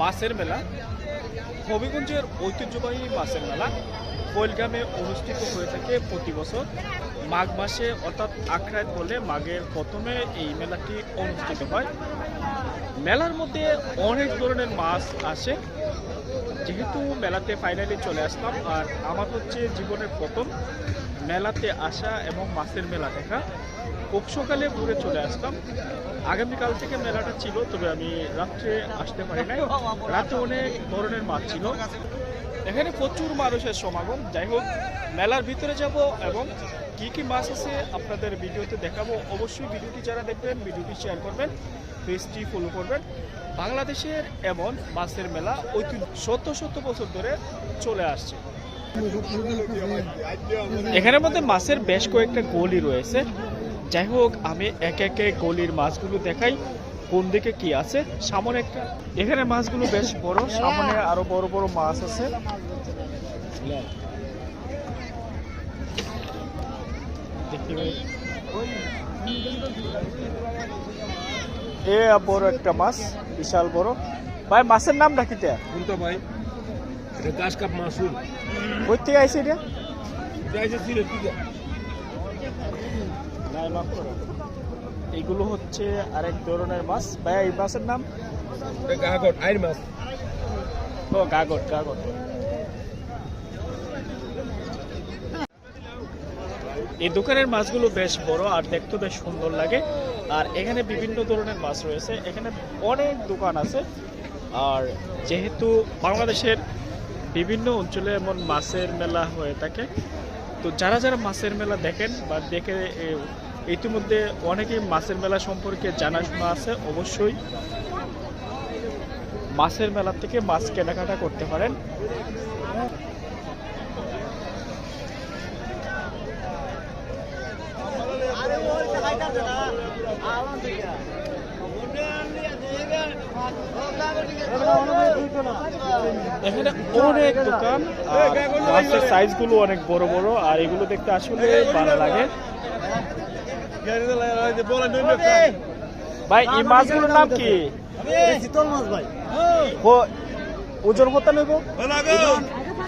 মাছের মেলা, হবিগঞ্জের ঐতিহ্যবাহী মাছের মেলা কৈলগ্রামে অনুষ্ঠিত হয়ে থাকে প্রতি বছর। মাঘ মাসে অর্থাৎ আখড়ায় বলে মাঘের প্রথমে এই মেলাটি অনুষ্ঠিত হয়। মেলার মধ্যে অনেক ধরনের মাছ আসে। যেহেতু মেলাতে ফাইনালি চলে আসলাম, আর আমার হচ্ছে জীবনের প্রথম মেলাতে আসা এবং মাছের মেলা দেখা। খুব সকালে ঘুরে চলে আসলাম। আগামীকাল থেকে মেলাটা ছিল, তবে আমি রাত্রে আসতে পারি নাই। রাতে অনেক ধরনের মাছ ছিল। এখানে প্রচুর মানুষের সমাগম। যাই হোক, মেলার ভিতরে যাব এবং কি কি মাছ আছে আপনাদের ভিডিওতে দেখাবো। অবশ্যই ভিডিওটি যারা দেখবেন, ভিডিওটি শেয়ার করবেন পেজটি ফলো করবেন। বাংলাদেশের এমন মাছের মেলা ঐতিহ্য শত শত বছর ধরে চলে আসছে। এখানের মধ্যে মাছের বেশ কয়েকটা গলি রয়েছে। যাই হোক, আমি এক একে গলির মাছগুলো দেখাই, কোন দিকে কি আছে। সামনে একটা এখানে মাছগুলো বেশ বড়, সামনে আরও বড় বড় মাছ আছে। এ বড় একটা মাছ, বিশাল বড়। ভাই, মাছের নাম রাখিতে ভাই কাপ মাসুর কই থেকে? আইছে এটা। এগুলো হচ্ছে আরেক ধরনের মাছ। ভাই এই মাছের নাম? গাগট আইর মাছ। ও গাগট গাগট। এই দোকানের মাছগুলো বেশ বড় আর দেখতে বেশ সুন্দর লাগে। আর এখানে বিভিন্ন ধরনের মাছ রয়েছে। এখানে অনেক দোকান আছে। আর যেহেতু বাংলাদেশের বিভিন্ন অঞ্চলে এমন মাছের মেলা হয়ে থাকে। তো যারা যারা মাছের মেলা দেখেন বা দেখে ইতিমধ্যে অনেকেই মাছের মেলা সম্পর্কে জানাশোনা আছে, অবশ্যই মাছের মেলা থেকে মাছ কেনাকাটা করতে পারেন। এখানে অনেক দোকান মাছের সাইজগুলো অনেক বড় বড়, আর এগুলো দেখতে আসলে ভালো লাগে। ভাই, এই মাছগুলোর নাম কি? ওজন কত নেব?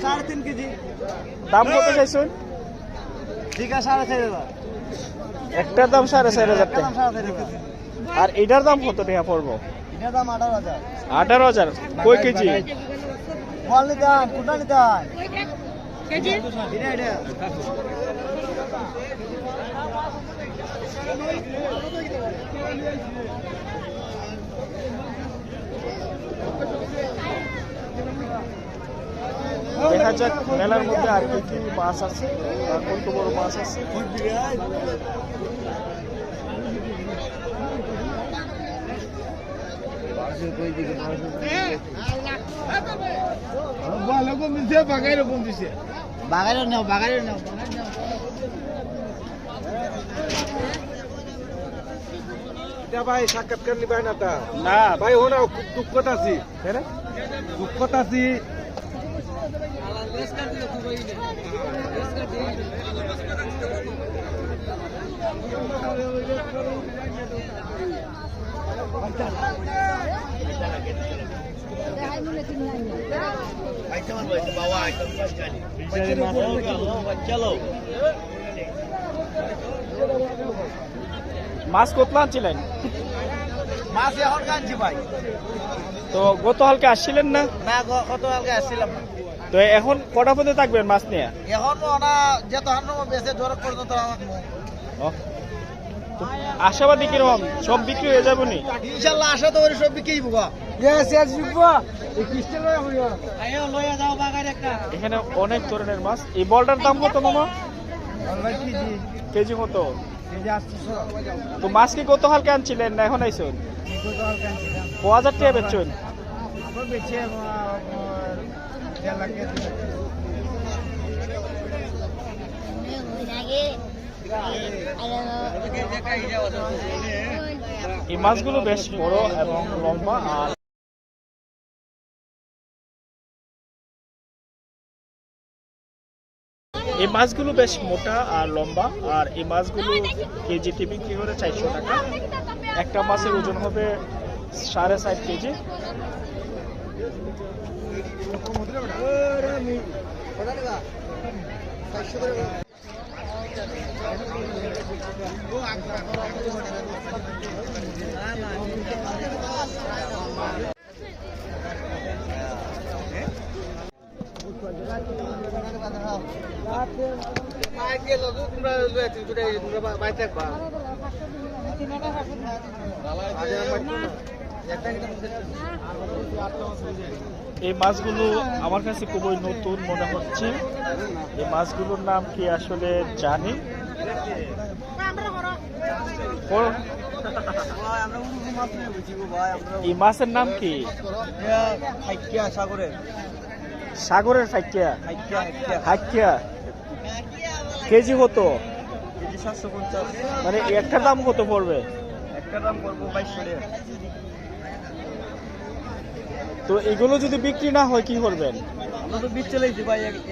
সাড়ে তিন কেজি দাম কত ঠিক আছে সাড়ে চার হাজার একটার দাম সাড়ে চার হাজার টাকা। আর এটার দাম কত টাকা পড়ব? আঠারো হাজার? কই কেজি? দেখা যাক মেলার মধ্যে আর কি কি মাছ আছে আর কত বড় মাছ আছে? বাগারে নাও বাগারে নাও ভাই সাক্ষাৎকার নিবাই না তা? না। ভাই ও না খুব দুঃখত আছি। কেন? দুঃখত আছি। মাছ কতলা আনছিলেন? মাছ এখন কানছি ভাই। তো গত হালকে আসছিলেন না? না গ- কত কালকে আসছিলাম না। তো এখন কটা পর্যন্ত থাকবেন মাছ নিয়ে? এখন ওনা যত বেশি জোর পর্যন্ত। তো আশাবাদী কীরকম? সব বিক্রি হয়ে যাবে নি? ইনশাল্লাহ আশা তো সব বিক্রি এখানে অনেক ধরনের মাছ। এই বলটার দাম কত মামা? কেজি কেজি কত তো মাছ কি কত হালকে আনছিলেন না এখন আইসুন ক হাজার টাকা বেচছেন? কেজি এই মাছগুলো বেশ বড় এবং লম্বা, আর এই মাছগুলো বেশ মোটা আর লম্বা, আর এই মাছগুলো কেজিতে বিক্রি করে চারশো টাকা। একটা মাছের ওজন হবে সাড়ে চার কেজি। থাকবা এই মাছগুলো আমার কাছে খুবই নতুন মনে হচ্ছে। এই মাছগুলোর নাম কি আসলে জানি? এই মাছের নাম কি? সাগরে সাগরের হাইকিয়া। কেজি কত? মানে একটা দাম কত পড়বে? তো এগুলো যদি বিক্রি না হয়, কি করবেন? আমরা তো বীজ চালাইছি ভাই এক-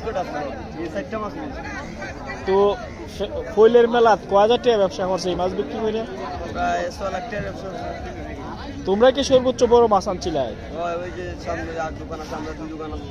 করে আপনার এই চারটা মাছ নিয়েছি তো ফইলের মেলাত কয় হাজার টাকা ব্যবসা করছে? এই মাছ বিক্রি করে? প্রায় ছ লাখ টাকার ব্যবসা। তোমরা কি সর্বোচ্চ বড় মাছ আনছিলাই? ওই ওই যে সামনে আট দোকান আছে আমরা দুই দোকান আছে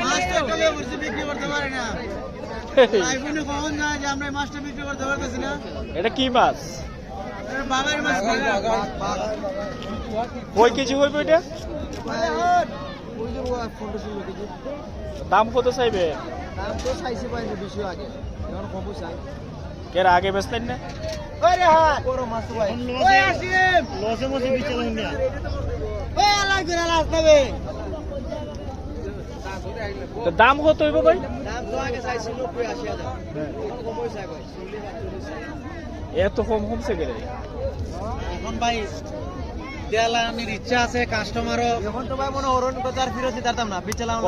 মাছটা কবে বলছি বিক্রি করতে পারি না? আইফোনে কখন না যে আমরা মাছটা বিক্রি করতে পারতেছি না? এটা কি মাছ? এটা বাগার মাছ কয় কেজি হইবে এটা? দাম কত চাইবে? দাম তো চাইছি পাইনি বেশি আগে এখন কমও চাই কের আগে বেচলেন না? ওরে হাত বড় মাছ ভাই ওই আসিম। লসে মসে বিচলাম না। ওই আলাই করে দাম কত হইব ভাই? দাম তো আগে চাইছি 90 80 হাজার এখন কমও চাই ভাই 40 এত কম কমছে গেলে এখন ভাই দেয়ালানির ইচ্ছা আছে কাস্টমারও এখন তো ভাই মনে হরণ কথা আর ফিরতি তারতাম না বিচলাম।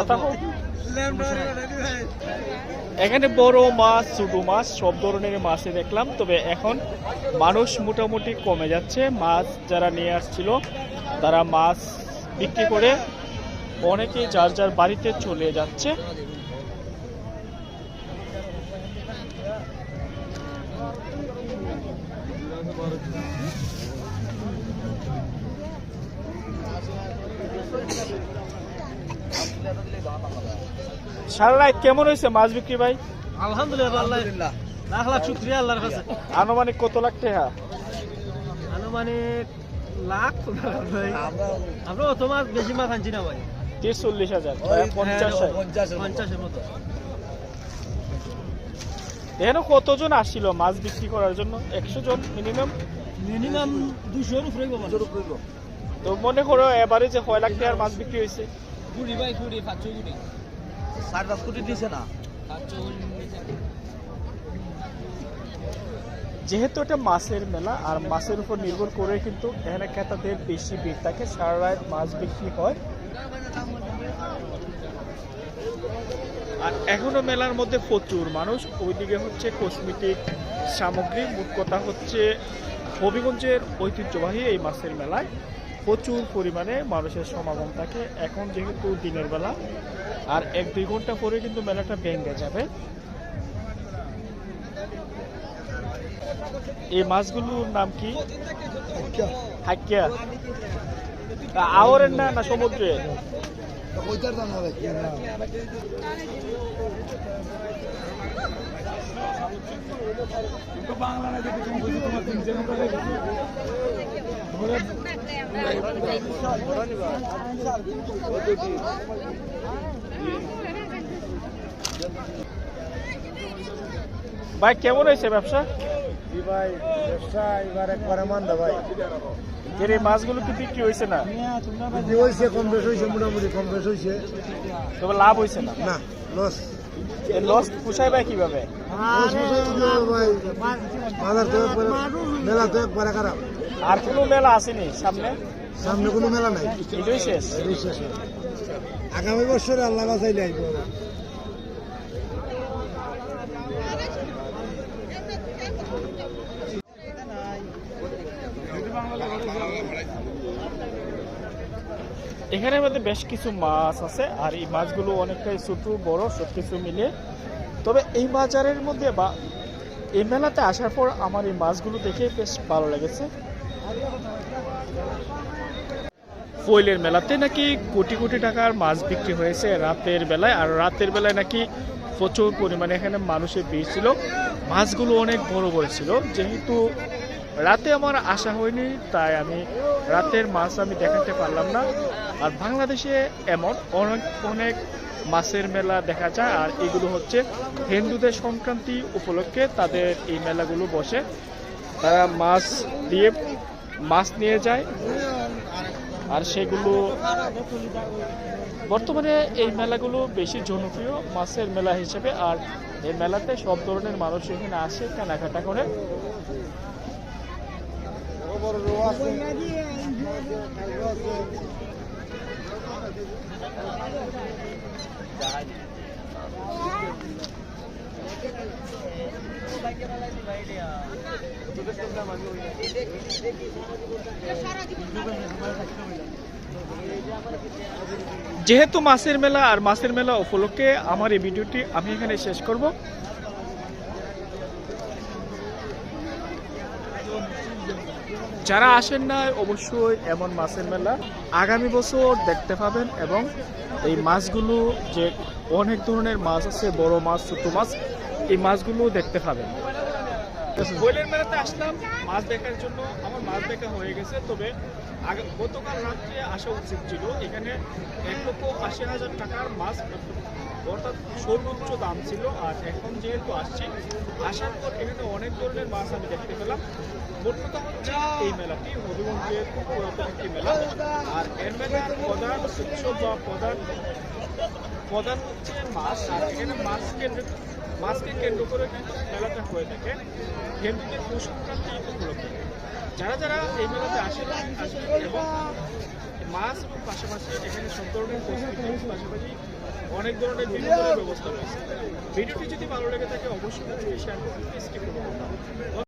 এখানে বড় মাছ ছোট মাছ সব ধরনের মাছই দেখলাম তবে এখন মানুষ মোটামুটি কমে যাচ্ছে। মাছ যারা নিয়ে আসছিল তারা মাছ বিক্রি করে অনেকেই যার যার বাড়িতে চলে যাচ্ছে। সারা রাত কেমন হয়েছে মাছ বিক্রি ভাই? আলহামদুলিল্লাহ। লাখ লাখ শুক্রিয়া আল্লাহর কাছে। আনুমানিক কত লাখ টাকা? আনুমানিক লাখ ভাই। আমরা অত মাছ বেশি মাছ আনছি না ভাই। তিরিশ চল্লিশ হাজার প্রায় পঞ্চাশের মতো। এখানে কতজন আসছিল মাছ বিক্রি করার জন্য? একশো জন মিনিমাম মিনিমাম উপরে তো মনে করো এবারে যে কয় লাখ টাকার মাছ বিক্রি হয়েছে? কুড়ি ভাই কুড়ি পাঁচশো কুড়ি। সাড়ে পাঁচ কোটি দিছে না? যেহেতু এটা মাছের মেলা আর মাছের উপর নির্ভর করে কিন্তু এখানে ক্রেতাদের বেশি ভিড় থাকে সারা রাত মাছ বিক্রি হয়। আর এখনও মেলার মধ্যে প্রচুর মানুষ। ওইদিকে হচ্ছে কসমেটিক সামগ্রী মোট কথা হচ্ছে হবিগঞ্জের ঐতিহ্যবাহী এই মাছের মেলায় প্রচুর পরিমাণে মানুষের সমাগম থাকে। এখন যেহেতু দিনের বেলা আর এক দুই ঘণ্টা পরে কিন্তু মেলাটা ভেঙে যাবে। এই মাছগুলোর নাম কি? হাকিয়া আওয়ারের না না সমুদ্রে? ভাই কেমন হয়েছে ব্যবসা? ভাই ব্যবসা এবার একবারে মান্দা ভাই। এর এই মাছগুলো কি বিক্রি হয়েছে না? বিক্রি হয়েছে কম বেশ হয়েছে মোটামুটি কম বেশ হয়েছে তবে লাভ হয়েছে না? না লস লস পুষায় ভাই কীভাবে? মেলা তো একবারে খারাপ। আর কোনো মেলা আসেনি সামনে? সামনে কোনো মেলা নাই। এটাই শেষ। আগামী বছরে আল্লাহ বাঁচাইলে আইব। এখানের মধ্যে বেশ কিছু মাছ আছে, আর এই মাছগুলো অনেকটাই ছোট, বড় সব কিছু মিলে। তবে এই বাজারের মধ্যে বা এই মেলাতে আসার পর আমার এই মাছগুলো দেখে বেশ ভালো লেগেছে। ফয়েলের মেলাতে নাকি কোটি কোটি টাকার মাছ বিক্রি হয়েছে রাতের বেলায়, আর রাতের বেলায় নাকি প্রচুর পরিমাণে এখানে মানুষের ভিড় ছিল। মাছগুলো অনেক বড় বড় ছিল, যেহেতু রাতে আমার আসা হয়নি, তাই আমি রাতের মাছ আমি দেখাতে পারলাম না। আর বাংলাদেশে এমন অনেক অনেক মাছের মেলা দেখা যায়, আর এগুলো হচ্ছে হিন্দুদের সংক্রান্তি উপলক্ষে তাদের এই মেলাগুলো বসে। তারা মাছ দিয়ে মাছ নিয়ে যায়, আর সেগুলো বর্তমানে এই মেলাগুলো বেশি জনপ্রিয় মাছের মেলা হিসেবে, আর এই মেলাতে সব ধরনের মানুষ এখানে আসে, কেনাকাটা করে। যেহেতু মাছের মেলা আর মাছের মেলা উপলক্ষে আমার এই ভিডিওটি আমি এখানে শেষ করব। যারা আসেন না অবশ্যই এমন মাছের মেলা আগামী বছর দেখতে পাবেন এবং এই মাছগুলো যে অনেক ধরনের মাছ আছে, বড় মাছ, ছোট মাছ, এই মাছগুলো দেখতে পাবেন। কোয়েলের মেলাতে আসলাম, মাছ দেখার জন্য। আমার মাছ দেখা হয়ে গেছে, তবে গতকাল রাত্রে আসা উচিত ছিল। এখানে এক লক্ষ আশি হাজার টাকার মাছ, অর্থাৎ সর্বোচ্চ দাম ছিল। আর এখন যেহেতু আসছি, আসার পর এখানে অনেক ধরনের মাছ আমি দেখতে পেলাম। এই মেলাটি হবিগঞ্জের পুরাতন একটি মেলা। আর মেলার প্রধান উৎসব বা প্রধান প্রধান হচ্ছে মাছ। কেন্দ্র মাছকে কেন্দ্র করে কিন্তু মেলাটা হয়ে থাকে। হিন্দুদের পৌষ সংক্রান্তি উপলক্ষে। যারা যারা এই মেলাতে আসেন আসবেন এবং মাছ এবং পাশাপাশি এখানে সব ধরনের পাশাপাশি অনেক ধরনের বিনোদনের ব্যবস্থা রয়েছে। ভিডিওটি যদি ভালো লেগে থাকে, অবশ্যই শেয়ার করুন। স্কিপ করুন